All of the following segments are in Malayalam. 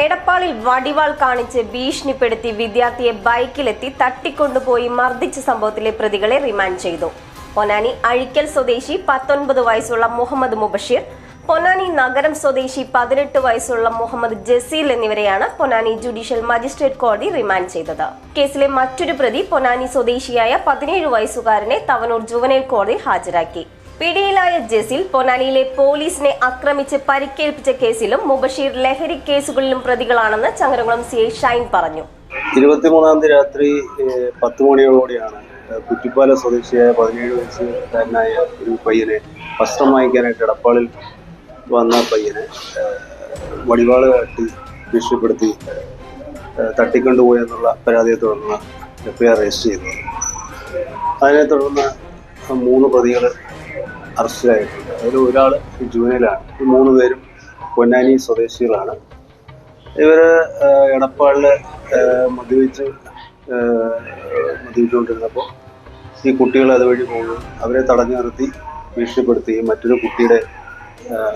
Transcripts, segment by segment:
എടപ്പാളിൽ വടിവാൾ കാണിച്ച് ഭീഷണിപ്പെടുത്തി വിദ്യാർത്ഥിയെ ബൈക്കിലെത്തി തട്ടിക്കൊണ്ടുപോയി മർദ്ദിച്ച സംഭവത്തിലെ പ്രതികളെ റിമാൻഡ് ചെയ്തു. പൊന്നാനി അഴിക്കൽ സ്വദേശി പത്തൊൻപത് വയസ്സുള്ള മുഹമ്മദ് മുബഷീർ പൊന്നാനി നഗരം സ്വദേശി പതിനെട്ട് വയസ്സുള്ള മുഹമ്മദ് ജസീൽ എന്നിവരെയാണ് പൊന്നാനി ജുഡീഷ്യൽ മജിസ്ട്രേറ്റ് കോടതി റിമാൻഡ് ചെയ്തത്. കേസിലെ മറ്റൊരു പ്രതി പൊന്നാനി സ്വദേശിയായ പതിനേഴ് വയസ്സുകാരനെ തവനൂർ ജുവനൈൽ കോടതി ഹാജരാക്കി. പിടിയിലായ ജസീൽ പൊന്നാനിയിലെ പോലീസിനെ ആക്രമിച്ച് പരിക്കേൽപ്പിച്ച കേസിലും മുബഷീർ ലഹരി കേസുകളിലും പ്രതികളാണെന്ന് ചങ്ങരകുളം സി ഐ ഷൈൻ പറഞ്ഞു. ഇരുപത്തിമൂന്നാം തീയതി രാത്രി പത്ത് മണിയോടുകൂടിയാണ് കുറ്റിപ്പാല സ്വദേശിയായ പതിനേഴ് വയസ്സുകാരനായ ഒരു പയ്യനെ വസ്ത്രം വാങ്ങിക്കാനായിട്ട് എടപ്പാളിൽ വന്ന പയ്യനെ വടിവാൾ കാട്ടി ഭീഷണിപ്പെടുത്തി തട്ടിക്കൊണ്ടുപോയെന്നുള്ള പരാതിയെ തുടർന്ന് ആർ രജിസ്റ്റർ ചെയ്തത് അതിനെ തുടർന്ന് മൂന്ന് പ്രതികൾ അറസ്റ്റിലായിട്ടുണ്ട്. അതിൽ ഒരാൾ ജൂനിയലാണ് ഈ മൂന്ന് പേരും പൊന്നാനി സ്വദേശികളാണ്. ഇവർ എടപ്പാളിൽ മദ്യപിച്ച് മദ്യപിച്ചുകൊണ്ടിരുന്നപ്പോൾ ഈ കുട്ടികൾ അതുവഴി പോകുകയും അവരെ തടഞ്ഞു നിർത്തി ഭീഷണിപ്പെടുത്തുകയും മറ്റൊരു കുട്ടിയുടെ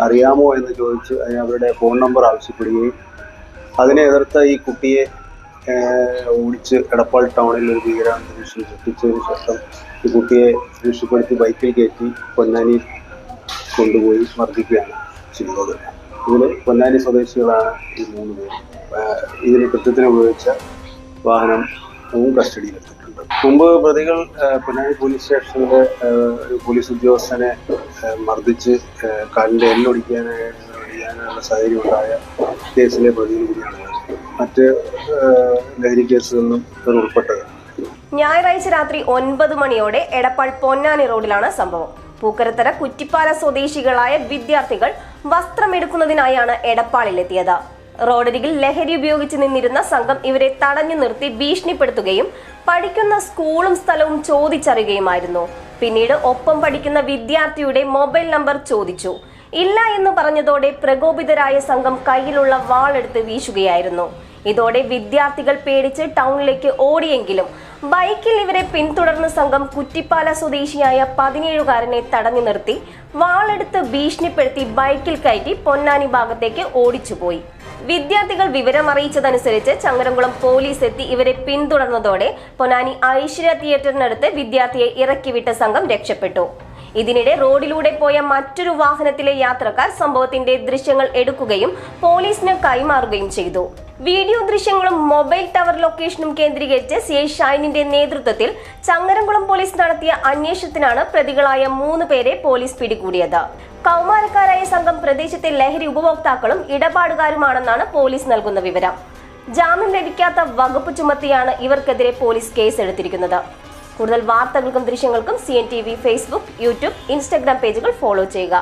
അറിയാമോ എന്ന് ചോദിച്ച് അതിന് അവരുടെ ഫോൺ നമ്പർ ആവശ്യപ്പെടുകയും അതിനെ എതിർത്ത ഈ കുട്ടിയെ ഓടിച്ച് എടപ്പാൾ ടൗണിൽ ഒരു ഭീകരാന്തരീക്ഷം സൃഷ്ടിച്ചതിന് ശേഷം ഈ കുട്ടിയെ രക്ഷപ്പെടുത്തി ബൈക്കിൽ കയറ്റി പൊന്നാനി കൊണ്ടുപോയി മർദ്ദിക്കുകയാണ് ചെയ്യുന്നത് ഇതിൽ പൊന്നാനി സ്വദേശികളാണ് ഈ മൂന്ന് പേര് ഇതിന് കൃത്യത്തിന് ഉപയോഗിച്ച വാഹനം കസ്റ്റഡിയിലെടുത്തിട്ടുണ്ട് മുമ്പ് പ്രതികൾ പൊന്നാനി പോലീസ് സ്റ്റേഷനിലെ ഒരു പോലീസ് ഉദ്യോഗസ്ഥനെ മർദ്ദിച്ച് കാലിന്റെ എല്ലൊടിക്കാനായിട്ട് ഒടിയാനുള്ള സാഹചര്യം ഉണ്ടായ കേസിലെ പ്രതികൾ കൂടിയാണ്. മറ്റ് ലഹരി കേസുകളിലും ഇവർ ഉൾപ്പെട്ടതാണ് ഞായറാഴ്ച രാത്രി ഒൻപത് മണിയോടെ എടപ്പാൾ പൊന്നാനി റോഡിലാണ് സംഭവം. പൂക്കരത്തര കുറ്റിപ്പാല സ്വദേശികളായ വിദ്യാർത്ഥികൾ വസ്ത്രമെടുക്കുന്നതിനായാണ് എടപ്പാളിലെത്തിയത്. റോഡരികിൽ ലഹരി ഉപയോഗിച്ച് നിന്നിരുന്ന സംഘം ഇവരെ തടഞ്ഞു നിർത്തി ഭീഷണിപ്പെടുത്തുകയും പഠിക്കുന്ന സ്കൂളും സ്ഥലവും ചോദിച്ചറിയുകയുമായിരുന്നു. പിന്നീട് ഒപ്പം പഠിക്കുന്ന വിദ്യാർത്ഥിയുടെ മൊബൈൽ നമ്പർ ചോദിച്ചു. ഇല്ല എന്ന് പറഞ്ഞതോടെ പ്രകോപിതരായ സംഘം കയ്യിലുള്ള വാളെടുത്ത് വീശുകയായിരുന്നു. ഇതോടെ വിദ്യാർത്ഥികൾ പേടിച്ച് ടൗണിലേക്ക് ഓടിയെങ്കിലും ബൈക്കിൽ ഇവരെ പിന്തുടർന്ന സംഘം കുറ്റിപ്പാല സ്വദേശിയായ പതിനേഴുകാരനെ തടഞ്ഞു നിർത്തി വാളെടുത്ത് ഭീഷണിപ്പെടുത്തി ബൈക്കിൽ കയറ്റി പൊന്നാനി ഭാഗത്തേക്ക് ഓടിച്ചുപോയി. വിദ്യാർത്ഥികൾ വിവരമറിയിച്ചതനുസരിച്ച് ചങ്ങരംകുളം പോലീസ് എത്തി ഇവരെ പിന്തുടർന്നതോടെ പൊന്നാനി ഐശ്വര്യ തിയേറ്ററിനടുത്ത് വിദ്യാർത്ഥിയെ ഇറക്കിവിട്ട സംഘം രക്ഷപ്പെട്ടു. ഇതിനിടെ റോഡിലൂടെ പോയ മറ്റൊരു വാഹനത്തിലെ യാത്രക്കാർ സംഭവത്തിന്റെ ദൃശ്യങ്ങൾ എടുക്കുകയും പോലീസിന് കൈമാറുകയും ചെയ്തു. വീഡിയോ ദൃശ്യങ്ങളും മൊബൈൽ ടവർ ലൊക്കേഷനും കേന്ദ്രീകരിച്ച് സി ഐ ഷൈനിന്റെ നേതൃത്വത്തിൽ ചങ്ങരംകുളം പോലീസ് നടത്തിയ അന്വേഷണത്തിനാണ് പ്രതികളായ മൂന്ന് പേരെ പോലീസ് പിടികൂടിയത്. കൗമാരക്കാരായ സംഘം പ്രദേശത്തെ ലഹരി ഉപഭോക്താക്കളും ഇടപാടുകാരുമാണെന്നാണ് പോലീസ് നൽകുന്ന വിവരം. ജാമ്യം ലഭിക്കാത്ത വകുപ്പ് ചുമത്തിയാണ് ഇവർക്കെതിരെ പോലീസ് കേസ് എടുത്തിരിക്കുന്നത് കൂടുതൽ വാർത്തകൾക്കും ദൃശ്യങ്ങൾക്കും C N T V Facebook YouTube Instagram പേജുകൾ ഫോളോ ചെയ്യുക.